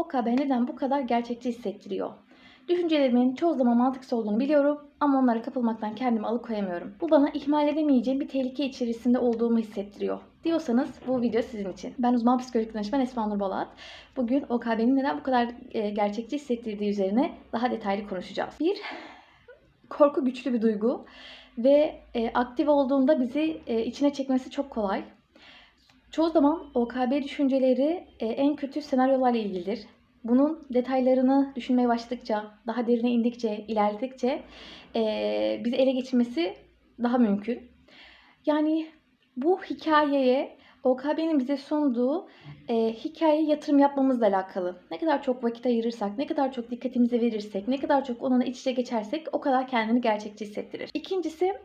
OKB neden bu kadar gerçekçi hissettiriyor? Düşüncelerimin çoğu zaman mantıksız olduğunu biliyorum ama onlara kapılmaktan kendimi alıkoyamıyorum. Bu bana ihmal edemeyeceğim bir tehlike içerisinde olduğumu hissettiriyor. Diyorsanız bu video sizin için. Ben uzman psikolojik danışman Esma Nur Balat. Bugün OKB'nin neden bu kadar e, gerçekçi hissettirdiği üzerine daha detaylı konuşacağız. Bir, korku güçlü bir duygu ve e, aktif olduğunda bizi e, içine çekmesi çok kolay. Çoğu zaman OKB düşünceleri e, en kötü senaryolarla ilgilidir. Bunun detaylarını düşünmeye başladıkça, daha derine indikçe, ilerledikçe e, bizi ele geçirmesi daha mümkün. Yani bu hikayeye OKB'nin bize sunduğu e, hikayeye yatırım yapmamızla alakalı. Ne kadar çok vakit ayırırsak, ne kadar çok dikkatimizi verirsek, ne kadar çok onunla iç içe geçersek o kadar kendini gerçekçi hissettirir. İkincisi,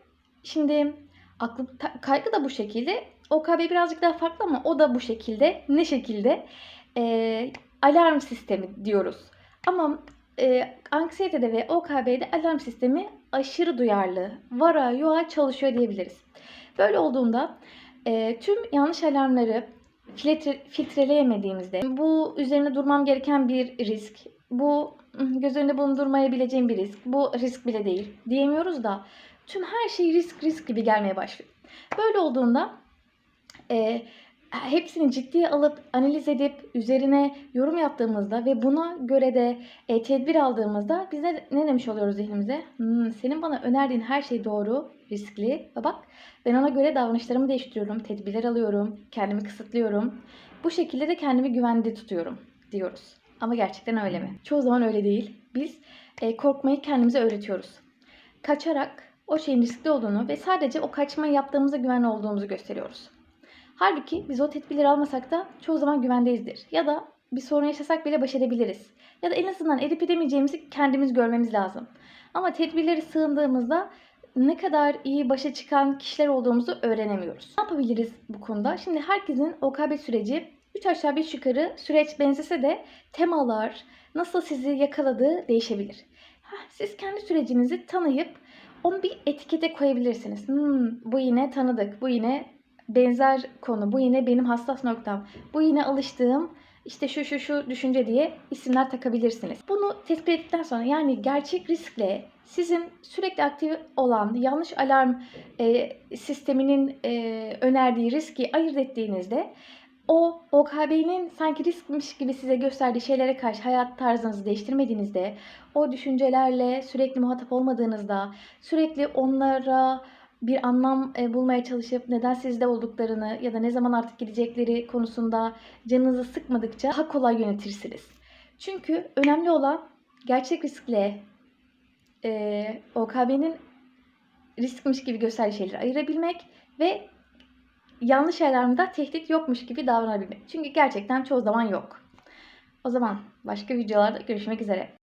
şimdi aklı ta- kaygı da bu şekilde. OKB birazcık daha farklı ama o da bu şekilde. Ne şekilde? E, alarm sistemi diyoruz. Ama e, anksiyetede ve OKB'de alarm sistemi aşırı duyarlı, vara yoğa çalışıyor diyebiliriz. Böyle olduğunda e, tüm yanlış alarmları filtre, filtreleyemediğimizde bu üzerine durmam gereken bir risk, bu göz önünde bulundurmayabileceğim bir risk, bu risk bile değil diyemiyoruz da tüm her şey risk risk gibi gelmeye başlıyor. Böyle olduğunda e, hepsini ciddiye alıp analiz edip üzerine yorum yaptığımızda ve buna göre de e, tedbir aldığımızda biz ne, ne demiş oluyoruz zihnimize? Hmm, senin bana önerdiğin her şey doğru, riskli bak ben ona göre davranışlarımı değiştiriyorum, tedbirler alıyorum, kendimi kısıtlıyorum. Bu şekilde de kendimi güvende tutuyorum diyoruz. Ama gerçekten öyle mi? Çoğu zaman öyle değil. Biz e, korkmayı kendimize öğretiyoruz. Kaçarak o şeyin riskli olduğunu ve sadece o kaçmayı yaptığımızda güvenli olduğumuzu gösteriyoruz. Halbuki biz o tedbirleri almasak da çoğu zaman güvendeyizdir. Ya da bir sorun yaşasak bile baş edebiliriz. Ya da en azından edip edemeyeceğimizi kendimiz görmemiz lazım. Ama tedbirleri sığındığımızda ne kadar iyi başa çıkan kişiler olduğumuzu öğrenemiyoruz. Ne yapabiliriz bu konuda? Şimdi herkesin OKB süreci 3 aşağı 5 yukarı süreç benzese de temalar nasıl sizi yakaladığı değişebilir. Siz kendi sürecinizi tanıyıp onu bir etikete koyabilirsiniz. Hmm, bu yine tanıdık, bu yine benzer konu, bu yine benim hassas noktam, bu yine alıştığım işte şu şu şu düşünce diye isimler takabilirsiniz. Bunu tespit ettikten sonra yani gerçek riskle sizin sürekli aktif olan yanlış alarm e, sisteminin e, önerdiği riski ayırt ettiğinizde o OKB'nin sanki riskmiş gibi size gösterdiği şeylere karşı hayat tarzınızı değiştirmediğinizde, o düşüncelerle sürekli muhatap olmadığınızda, sürekli onlara bir anlam e, bulmaya çalışıp neden sizde olduklarını ya da ne zaman artık gidecekleri konusunda canınızı sıkmadıkça daha kolay yönetirsiniz. Çünkü önemli olan gerçek riskle e, OKB'nin riskmiş gibi gösterdiği şeyleri ayırabilmek ve yanlış alarmda tehdit yokmuş gibi davranabilmek. Çünkü gerçekten çoğu zaman yok. O zaman başka videolarda görüşmek üzere.